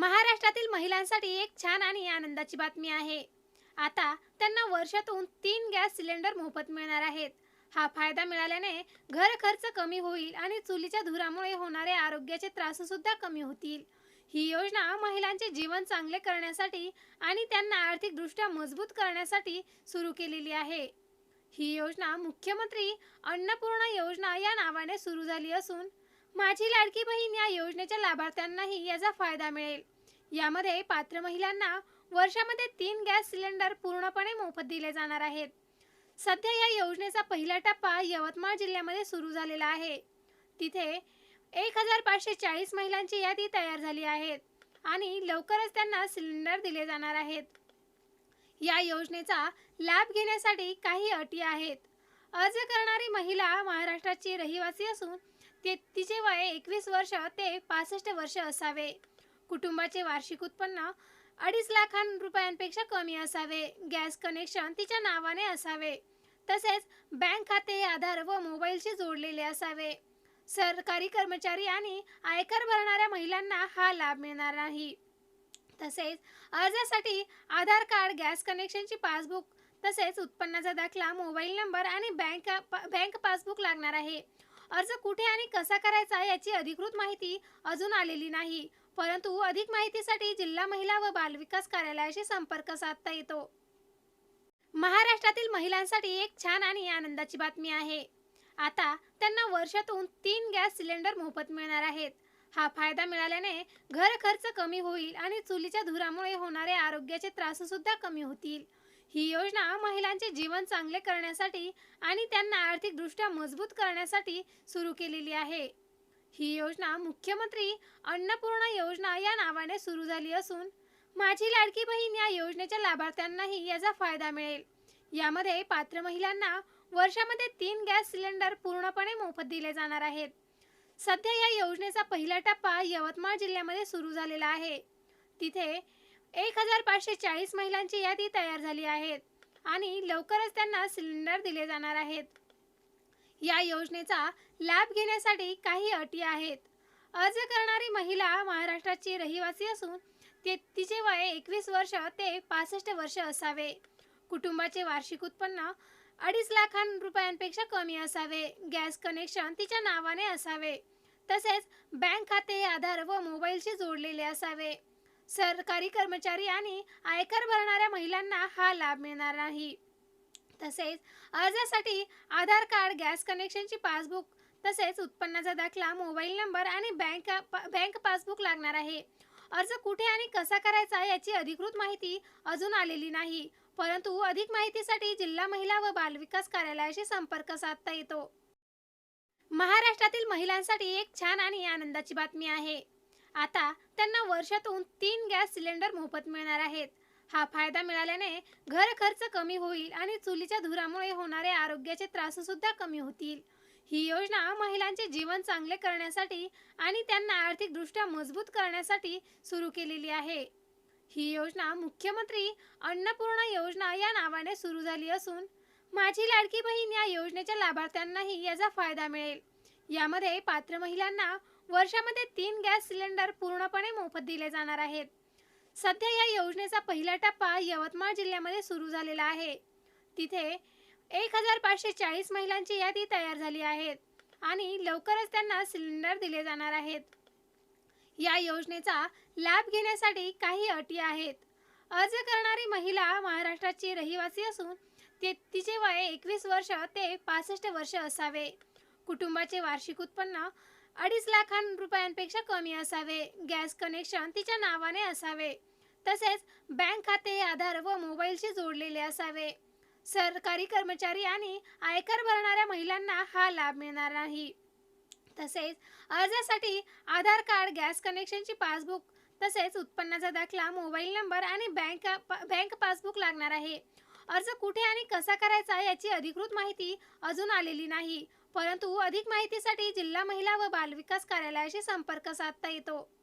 महाराष्ट्रातील महिलांसाठी एक छान आणि आनंदाची बातमी आहे. आता त्यांना वर्षातून तीन गॅस सिलेंडर मोफत मिळणार आहेत. हा फायदा मिळाल्याने घर खर्च कमी होईल आणि चुलीच्या धुरामुळे होणारे आरोग्याचे त्रास सुद्धा कमी होतील. ही योजना महिलांचे जीवन चांगले करण्यासाठी आणि त्यांना आर्थिकदृष्ट्या मजबूत करण्यासाठी सुरू केलेली आहे. ही योजना मुख्यमंत्री अन्नपूर्णा योजना या नावाने सुरू झाली असून माझी लाडकी बहीण या योजनेच्या लाभार्थ्यांनाही याचा फायदा मिळेल. यामध्ये पात्र महिलांना वर्षामध्ये तीन गॅस सिलेंडर पूर्णपणे मोफत दिले जाणार आहेत. सध्या या योजनेचा पहिला टप्पा यवतमाळ जिल्ह्यामध्ये सुरू झालेला आहे. तिथे एक हजार पाचशे चाळीस महिलांची यादी तयार झाली आहे आणि लवकरच त्यांना सिलेंडर दिले जाणार आहेत. या योजनेचा लाभ घेण्यासाठी काही अटी आहेत. अर्ज करणारी महिला महाराष्ट्राची रहिवासी असून ते तिचे वय एकवीस वर्ष ते पासष्ट वर्ष असावे. कुटुंबाचे वार्षिक उत्पन्न अडीच लाख रुपयांपेक्षा कमी असावे. गॅस कनेक्शन तिच्या नावाने असावे. तसेच बँक खाते आधार व मोबाईलशी जोडलेले असावे. सरकारी कर्मचारी आणि आयकर भरणाऱ्या महिलांना हा लाभ मिळणार नाही. तसेच अर्जासाठी आधार कार्ड गॅस कनेक्शनची पासबुक तसेच उत्पन्नाचा दाखला मोबाईल नंबर आणि बँक बँक पासबुक लागणार आहे. अर्ज कुठे आणि कसा करायचा याची अधिकृत माहिती अजून आलेली नाही. परंतु अधिक माहितीसाठी जिल्हा महिला व बालविकास कार्यालयाशी संपर्क साधता येतो. महाराष्ट्रातील महिलांसाठी एक छान आणि आनंदाची बातमी आहे. आता त्यांना वर्षातून तीन गॅस सिलेंडर मोफत मिळणार आहेत. हा फायदा मिळाल्याने घर खर्च कमी होईल आणि चुलीच्या धुरामुळे होणारे आरोग्याचे त्रास सुद्धा कमी होतील. ही योजना महिलांचे जीवन चांगले करण्यासाठी आणि त्यांना आर्थिकदृष्ट्या मजबूत करण्यासाठी सुरू केलेली आहे. ही योजना मुख्यमंत्री अन्नपूर्णा योजना या नावाने सुरू झाली असून माझी लाडकी बहीण या योजनेच्या लाभार्थ्यांनाही याचा फायदा मिळेल. यामध्ये पात्र महिलांना वर्षामध्ये तीन गॅस सिलेंडर पूर्णपणे मोफत दिले जाणार आहेत. सध्या या योजनेचा पहिला टप्पा यवतमाळ जिल्ह्यामध्ये सुरू झालेला आहे. तिथे एक हजार पाचशे चाळीस महिलांची यादी तयार झाली आहेत आणि लवकरच त्यांना सिलेंडर दिले जाणार आहेत. या योजनेचा लाभ घेण्यासाठी काही अटी आहेत. अर्ज करणारी महिला महाराष्ट्राची रहिवासी असून ते तिचे वय एकवीस वर्ष ते पासष्ट वर्ष असावे. कुटुंबाचे वार्षिक उत्पन्न अडीच लाखां रुपयांपेक्षा कमी असावे. गॅस कनेक्शन तिच्या नावाने असावे. तसेच बँक खाते आधार व मोबाईलशी जोडलेले असावे. सरकारी कर्मचारी आणि आयकर भरणाऱ्या महिलांना हा लाभ मिळणार नाही. तसेच अर्जासाठी आधार कार्ड गॅस कनेक्शनची पासबुक तसेच उत्पन्नाचा दाखला मोबाईल नंबर आणि बँक बँक पासबुक लागणार आहे. अर्ज कुठे आणि कसा करायचा याची अधिकृत माहिती अजून आलेली नाही. परंतु अधिक माहितीसाठी जिल्हा महिला व बालविकास कार्यालयाशी संपर्क साधता येतो. महाराष्ट्रातील महिलांसाठी एक छान आणि आनंदाची बातमी आहे. आता त्यांना वर्षातून तीन गॅस सिलेंडर मोफत मिळणार आहेत. हा फायदा मिळाल्याने घर खर्च कमी होईल आणि चुलीच्या धुरामुळे होणारे आरोग्याचे त्रास सुद्धा कमी होतील. ही योजना महिलांचे जीवन चांगले करण्यासाठी आणि त्यांना आर्थिकदृष्ट्या मजबूत करण्यासाठी सुरू केलेली आहे. ही योजना मुख्यमंत्री अन्नपूर्णा योजना या नावाने सुरू झाली असून माझी लाडकी बहीण या योजनेच्या लाभार्थ्यांनाही याचा फायदा मिळेल. यामध्ये पात्र महिलांना वर्षामध्ये तीन गॅस सिलेंडर पूर्णपणे मोफत दिले जाणार आहेत. सध्या या योजनेचा पहिला टप्पा यवतमाळ जिल्ह्यामध्ये सुरू झालेला आहे. तिथे एक हजार पाचशे चाळीस महिलांची यादी तयार झाली आहेत आणि लवकरच त्यांना सिलेंडर दिले जाणार आहेत. या योजनेचा लाभ घेण्यासाठी काही अटी आहेत. अर्ज करणारी महिला महाराष्ट्राची रहिवासी असून ते तिचे वय एकवीस वर्ष ते पासष्ट वर्ष असावे. कुटुंबाचे वार्षिक उत्पन्न अडीच लाखां रुपयांपेक्षा कमी असावे. गॅस कनेक्शन तिच्या नावाने असावे. तसेच बँक खाते आधार व मोबाईलशी जोडलेले असावे. सरकारी कर्मचारी आणि आयकर भरणाऱ्या महिलांना हा लाभ मिळणार नाही. तसेच अर्जासाठी आधार कार्ड गॅस कनेक्शनची पासबुक तसेच उत्पन्नाचा दाखला मोबाईल नंबर आणि बँक बँक पासबुक लागणार आहे. अर्ज कुठे आणि कसा करायचा याची अधिकृत माहिती अजून आलेली नाही. परंतु अधिक माहितीसाठी जिल्हा महिला व बालविकास कार्यालयाशी संपर्क साधता येतो.